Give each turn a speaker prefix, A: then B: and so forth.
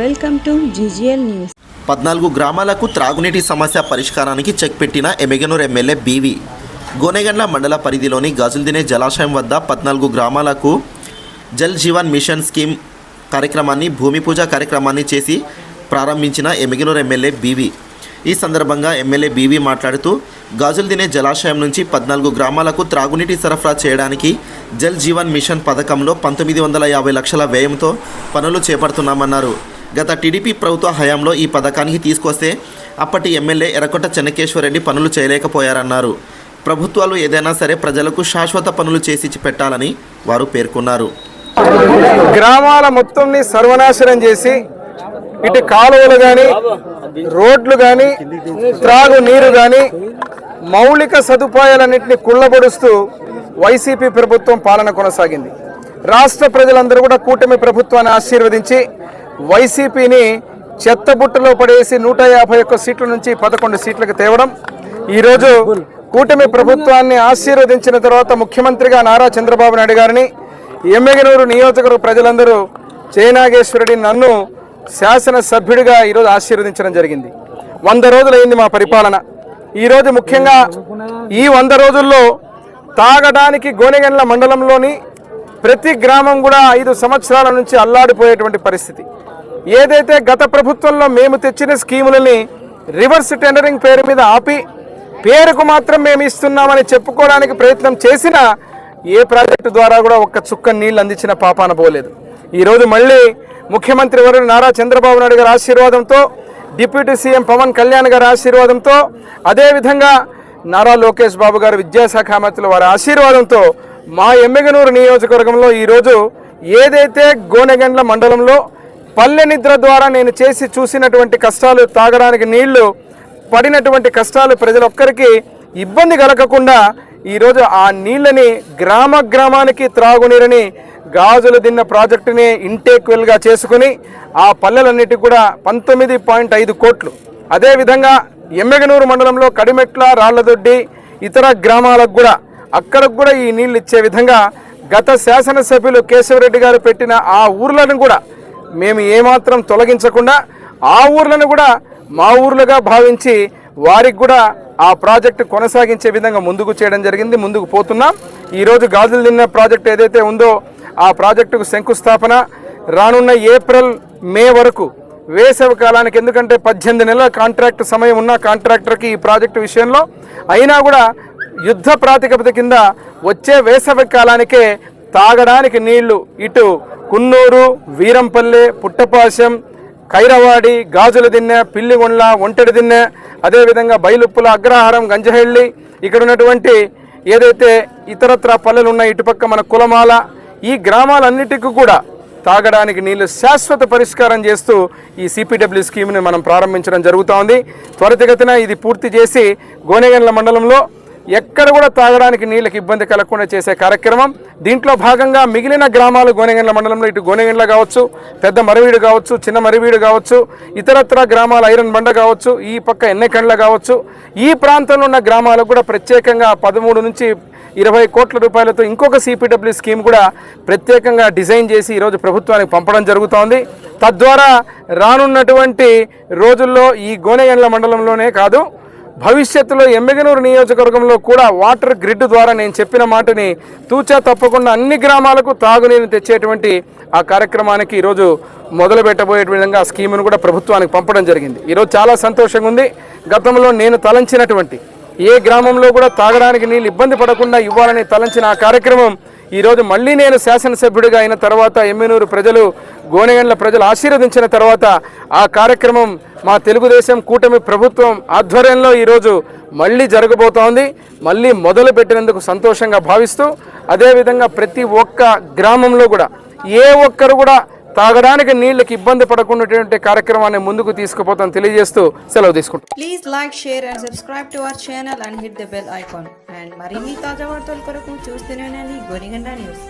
A: Welcome to GGL news.
B: పద్నాలుగు గ్రామాలకు త్రాగునీటి సమస్య పరిష్కారానికి చెక్ పెట్టిన ఎమెగనూర్ ఎమ్మెల్యే బీవీ. గోనెగండ్ల మండల పరిధిలోని గాజుల్దినే జలాశయం వద్ద పద్నాలుగు గ్రామాలకు జల్ జీవన్ మిషన్ స్కీమ్ కార్యక్రమాన్ని భూమి పూజ కార్యక్రమాన్ని చేసి ప్రారంభించిన ఎమెగనూర్ ఎమ్మెల్యే బీవీ. ఈ సందర్భంగా ఎమ్మెల్యే బీవీ మాట్లాడుతూ గాజుల్దినే జలాశయం నుంచి పద్నాలుగు గ్రామాలకు త్రాగునీటి సరఫరా చేయడానికి జల్ జీవన్ మిషన్ పథకంలో పంతొమ్మిది వందల యాభై లక్షల వ్యయంతో పనులు చేపడుతున్నామన్నారు. గత టీడీపీ ప్రభుత్వ హయాంలో ఈ పథకానికి తీసుకొస్తే అప్పటి ఎమ్మెల్యే ఎర్రకొట్ట చెన్నకేశ్వరరెడ్డి పనులు చేయలేకపోయారన్నారు. ప్రభుత్వాలు ఏదైనా సరే ప్రజలకు శాశ్వత పనులు చేసి పెట్టాలని వారు పేర్కొన్నారు.
C: గ్రామాల మొత్తంని సర్వనాశనం చేసి ఇటు కాలువలు కానీ రోడ్లు కానీ త్రాగు నీరు కానీ మౌలిక సదుపాయాలన్నింటినీ కుళ్ళబడుస్తూ వైసీపీ ప్రభుత్వం పాలన కొనసాగింది. రాష్ట్ర ప్రజలందరూ కూడా కూటమి ప్రభుత్వాన్ని ఆశీర్వదించి వైసీపీని చెత్తబుట్టలో పడేసి నూట యాభై ఒక్క సీట్ల నుంచి పదకొండు సీట్లకు తేవడం. ఈరోజు కూటమి ప్రభుత్వాన్ని ఆశీర్వదించిన తర్వాత ముఖ్యమంత్రిగా నారా చంద్రబాబు నాయుడు గారిని ఎమ్మెగనూరు నియోజకవర్గ ప్రజలందరూ జయనాగేశ్వరుడి నన్ను శాసనసభ్యుడిగా ఈరోజు ఆశీర్వదించడం జరిగింది. వంద రోజులైంది మా పరిపాలన. ఈరోజు ముఖ్యంగా ఈ వంద రోజుల్లో తాగడానికి గోనెగండ్ల మండలంలోని ప్రతి గ్రామం కూడా ఐదు సంవత్సరాల నుంచి అల్లాడిపోయేటువంటి పరిస్థితి. ఏదైతే గత ప్రభుత్వంలో మేము తెచ్చిన స్కీములని రివర్స్ టెండరింగ్ పేరు మీద ఆపి పేరుకు మాత్రం మేము ఇస్తున్నామని చెప్పుకోవడానికి ప్రయత్నం చేసినా ఏ ప్రాజెక్టు ద్వారా కూడా ఒక్క చుక్క నీళ్ళు అందించిన పాపాన పోలేదు. ఈరోజు మళ్ళీ ముఖ్యమంత్రి వరుడు నారా చంద్రబాబు నాయుడు గారి ఆశీర్వాదంతో డిప్యూటీ సీఎం పవన్ కళ్యాణ్ గారి ఆశీర్వాదంతో అదేవిధంగా నారా లోకేష్ బాబు గారు విద్యాశాఖ మంత్రులు వారి ఆశీర్వాదంతో మా ఎమ్మెగనూరు నియోజకవర్గంలో ఈరోజు ఏదైతే గోనెగండ్ల మండలంలో పల్లె నిద్ర ద్వారా నేను చేసి చూసినటువంటి కష్టాలు తాగడానికి నీళ్ళు పడినటువంటి కష్టాలు ప్రజలొక్కరికి ఇబ్బంది కలగకుండా ఈరోజు ఆ నీళ్ళని గ్రామ గ్రామానికి త్రాగునీరని గాజులు దిన్న ప్రాజెక్టుని ఇంటేక్వెల్గా చేసుకుని ఆ పల్లెలన్నిటికి కూడా పంతొమ్మిది పాయింట్ ఐదు కోట్లు. అదేవిధంగా ఎమ్మెగనూరు మండలంలో కడిమెట్ల రాళ్ళదొడ్డి ఇతర గ్రామాలకు కూడా అక్కడికి కూడా ఈ నీళ్ళు ఇచ్చే విధంగా గత శాసనసభ్యులు కేశవరెడ్డి గారు పెట్టిన ఆ ఊర్లను కూడా మేము ఏమాత్రం తొలగించకుండా ఆ ఊర్లను కూడా మా ఊర్లుగా భావించి వారికి కూడా ఆ ప్రాజెక్టు కొనసాగించే విధంగా ముందుకు చేయడం జరిగింది. ముందుకు పోతున్నాం. ఈరోజు గాజులు తిన్న ప్రాజెక్ట్ ఏదైతే ఉందో ఆ ప్రాజెక్టుకు శంకుస్థాపన రానున్న ఏప్రిల్ మే వరకు వేసవి కాలానికి ఎందుకంటే పద్దెనిమిది నెలల కాంట్రాక్ట్ సమయం ఉన్న కాంట్రాక్టర్కి ఈ ప్రాజెక్టు విషయంలో అయినా కూడా యుద్ధ ప్రాతిపదిక కింద వచ్చే వేసవి కాలానికే తాగడానికి నీళ్ళు ఇటు కున్నూరు వీరంపల్లె పుట్టపాశం ఖైరవాడి గాజుల దిన్నె పిల్లిగొండ్ల ఒంటెడి దిన్నె అదేవిధంగా బయలుప్పుల అగ్రహారం గంజహెళ్ళి ఇక్కడ ఉన్నటువంటి ఏదైతే ఇతరత్ర పల్లెలు ఉన్నాయి ఇటుపక్క మన కులమాల ఈ గ్రామాలన్నిటికీ కూడా తాగడానికి నీళ్ళు శాశ్వత పరిష్కారం చేస్తూ ఈ సిపిడబ్ల్యూ స్కీమ్ని మనం ప్రారంభించడం జరుగుతోంది. త్వరితగతిన ఇది పూర్తి చేసి గోనెగండ్ల మండలంలో ఎక్కడ కూడా తాగడానికి నీళ్ళకి ఇబ్బంది కలగకుండా చేసే కార్యక్రమం. దీంట్లో భాగంగా మిగిలిన గ్రామాలు గోనెగండ్ల మండలంలో ఇటు గోనెగండ్ల కావచ్చు పెద్ద మరివీడు కావచ్చు చిన్న మరివీడు కావచ్చు ఇతరత్ర గ్రామాలు ఐరన్ బండ కావచ్చు ఈ పక్క ఎన్నెకండ్ల కావచ్చు. ఈ ప్రాంతంలో ఉన్న గ్రామాలకు కూడా ప్రత్యేకంగా పదమూడు నుంచి ఇరవై కోట్ల రూపాయలతో ఇంకొక సిపిడబ్ల్యూ స్కీమ్ కూడా ప్రత్యేకంగా డిజైన్ చేసి ఈరోజు ప్రభుత్వానికి పంపడం జరుగుతోంది. తద్వారా రానున్నటువంటి రోజుల్లో ఈ గోనెగండ్ల మండలంలోనే కాదు భవిష్యత్తులో ఎమ్మెగనూరు నియోజకవర్గంలో కూడా వాటర్ గ్రిడ్ ద్వారా నేను చెప్పిన మాటని తూచా తప్పకుండా అన్ని గ్రామాలకు తాగునీరు తెచ్చేటువంటి ఆ కార్యక్రమానికి ఈరోజు మొదలు పెట్టబోయే విధంగా ఆ స్కీమును కూడా ప్రభుత్వానికి పంపడం జరిగింది. ఈరోజు చాలా సంతోషంగా ఉంది. గతంలో నేను తలంచినటువంటి ఏ గ్రామంలో కూడా తాగడానికి నీళ్ళు ఇబ్బంది పడకుండా ఇవ్వాలని తలంచిన ఆ కార్యక్రమం ఈరోజు మళ్ళీ నేను శాసనసభ్యుడిగా అయిన తర్వాత ఎమ్మెనూరు ప్రజలు గోనెగండ్ల ప్రజలు ఆశీర్వదించిన తర్వాత ఆ కార్యక్రమం మా తెలుగుదేశం కూటమి ప్రభుత్వం ఆధ్వర్యంలో ఈరోజు మళ్ళీ జరగబోతోంది. మళ్ళీ మొదలు పెట్టినందుకు సంతోషంగా భావిస్తూ అదేవిధంగా ప్రతి ఒక్క గ్రామంలో కూడా ఏ ఒక్కరు కూడా తాగడానికి నీళ్ళకి ఇబ్బంది పడకుండా కార్యక్రమాన్ని ముందుకు తీసుకుపోతాం తెలియజేస్తూ సెలవు తీసుకుంటాం
A: please like share and subscribe to our channel and hit the bell icon and మరిన్ని తాజా వార్తల కొరకు చూస్తూనే ఉండండి. గోనిగండ న్యూస్.